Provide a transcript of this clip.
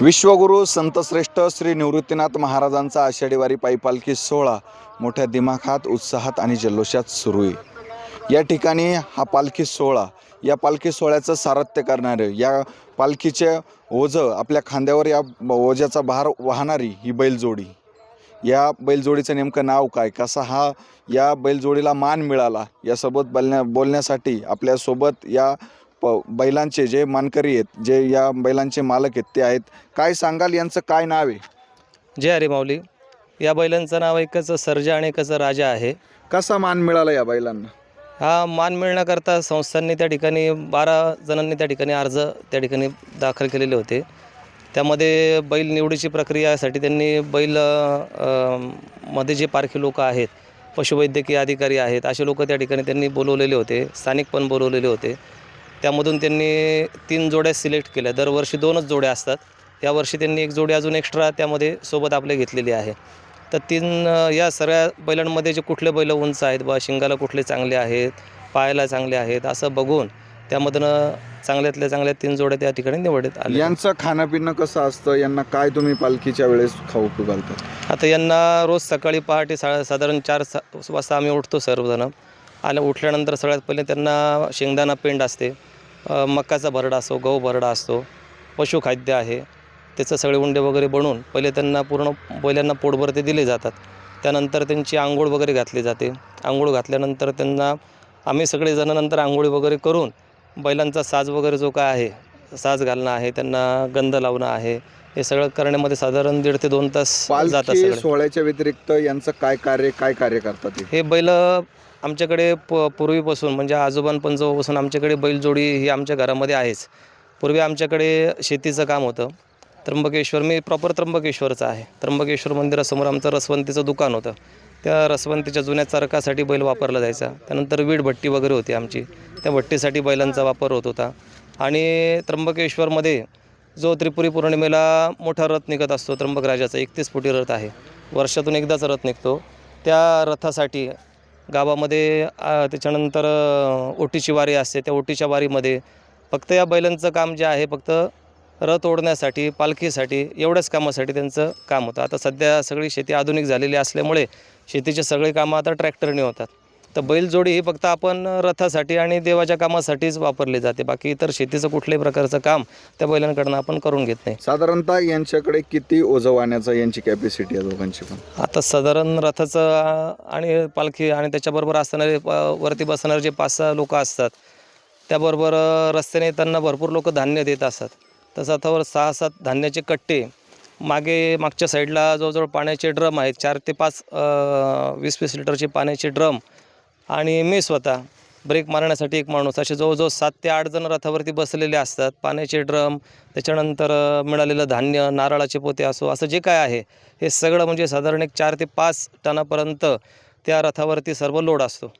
विश्वगुरू संतश्रेष्ठ श्री निवृत्तीनाथ महाराजांचा आषाढी वारी पायी पालखी सोहळा मोठ्या दिमाखात उत्साहात आणि जल्लोषात सुरू आहे. या ठिकाणी हा पालखी सोहळा या पालखी सोहळ्याचं सारथ्य करणारे या पालखीचे ओझं आपल्या खांद्यावर या ओझ्याचा भार वाहणारी ही बैलजोडी. या बैलजोडीचं नेमकं नाव काय? कसा हा या बैलजोडीला मान मिळाला? यासोबत बोलण्या बोलण्यासाठी आपल्यासोबत या प बैलांचे जे मानकरी आहेत जे या बैलांचे मालक आहेत ते आहेत. काय सांगाल यांचं काय नाव आहे? जय हरी माऊली. या बैलांचं नाव एकच सर्जा आणि एकच राजा आहे. कसा मान मिळाला या बैलांना? हा मान मिळण्याकरता संस्थांनी त्या ठिकाणी बारा जणांनी त्या ठिकाणी अर्ज त्या ठिकाणी दाखल केलेले होते. त्यामध्ये बैल निवडीची प्रक्रियासाठी त्यांनी बैल अ, मध्ये जे पारखी लोक आहेत पशुवैद्यकीय अधिकारी आहेत असे लोक त्या ठिकाणी त्यांनी बोलवलेले होते स्थानिक पण बोलवलेले होते. त्यामधून त्यांनी तीन जोड्या सिलेक्ट केल्या. दरवर्षी दोनच जोड्या असतात. यावर्षी त्यांनी एक जोडी अजून एक्स्ट्रा त्यामध्ये सोबत आपल्या घेतलेली आहे. तर तीन या सगळ्या बैलांमध्ये जे कुठले बैल उंच आहेत बा शिंगाला कुठले चांगले आहेत पायाला चांगले आहेत असं बघून त्यामधनं चांगल्यातल्या चांगल्या तीन जोड्या त्या ठिकाणी निवडण्यात आल्या. यांचं खाणं पिणं कसं असतं? यांना काय तुम्ही पालखीच्या वेळेस खाऊ पिऊ घालता? आता यांना रोज सकाळी पहाटे सा साधारण चार सा वाजता आम्ही उठतो सर्वजण. आलं उठल्यानंतर सगळ्यात पहिले त्यांना शेंगदाणा पेंड असते मकाचा भरडा असतो गहू भरडा असतो पशुखाद्य आहे त्याचं सगळे उंडे वगैरे बनवून पहिले त्यांना पूर्ण बैलांना पोटभर ते दिले जातात. त्यानंतर त्यांची आंघोळ वगैरे घातली जाते. आंघोळ घातल्यानंतर त्यांना आम्ही सगळेजण नंतर आंघोळी वगैरे करून बैलांचा साज वगैरे जो काय आहे साज घालणं आहे त्यांना गंध लावणं आहे हे सगळं करण्यामध्ये साधारण दीड ते दोन तास जातात पालखी सगळे. सोहळ्याच्या व्यतिरिक्त यांचं काय कार्य काय कार्य करतात ते हे बैल आमच्याकडे प पूर्वीपासून म्हणजे आजोबांपंजोबापासून आमच्याकडे बैलजोडी ही आमच्या घरामध्ये आहेच. पूर्वी आमच्याकडे शेतीचं काम होतं. त्र्यंबकेश्वर मी प्रॉपर त्र्यंबकेश्वरचा आहे. त्र्यंबकेश्वर मंदिरासमोर आमचं रसवंतीचं दुकान होतं. त्या रसवंतीच्या जुन्या चरकासाठी बैल वापरला जायचा. त्यानंतर वीड भट्टी वगैरे होती आमची. त्या भट्टीसाठी बैलांचा वापर होत होता. आणि त्र्यंबकेश्वरमध्ये जो त्रिपुरी पौर्णिमेला मोठा रथ निघत असतो त्र्यंबकराजाचा एकतीस फुटी रथ आहे. वर्षातून एकदाच रथ निघतो. त्या रथासाठी गावामध्ये त्याच्यानंतर ओटीची वारी असते. त्या ओटीच्या वारीमध्ये फक्त या बैलांचं काम जे आहे फक्त रथ ओढण्यासाठी पालखीसाठी एवढ्याच कामासाठी त्यांचं काम होतं. आता सध्या सगळी शेती आधुनिक झालेली असल्यामुळे शेतीचे सगळे कामं आता ट्रॅक्टरने होतात. तर बैलजोडी ही फक्त आपण रथासाठी आणि देवाच्या कामासाठीच वापरली जाते. बाकी इतर शेतीचं कुठल्याही प्रकारचं काम त्या बैलांकडनं आपण करून घेत नाही. साधारणतः यांच्याकडे किती ओझं वाहण्याचं यांची कॅपॅसिटी आहे दोघांची पण? आता साधारण रथाचं आणि पालखी आणि त्याच्याबरोबर असणारे वरती बसणारे जे पाच सहा लोक असतात त्याबरोबर रस्त्याने येताना भरपूर लोक धान्य देत असतात. तसं आता सहा सात धान्याचे कट्टे मागे मागच्या साईडला जवळजवळ पाण्याचे ड्रम आहेत चार ते पाच वीस वीस लिटरचे पाण्याचे ड्रम आणि मी स्वतः ब्रेक मारण्यासाठी एक माणूस असे जवळजवळ सात ते आठ जण रथावरती बसलेले असतात. पाण्याचे ड्रम त्याच्यानंतर मिळालेलं धान्य नारळाचे पोते असो असं जे काय आहे हे सगळं म्हणजे साधारण एक चार ते पाच टनापर्यंत त्या रथावरती सर्व लोड असतो.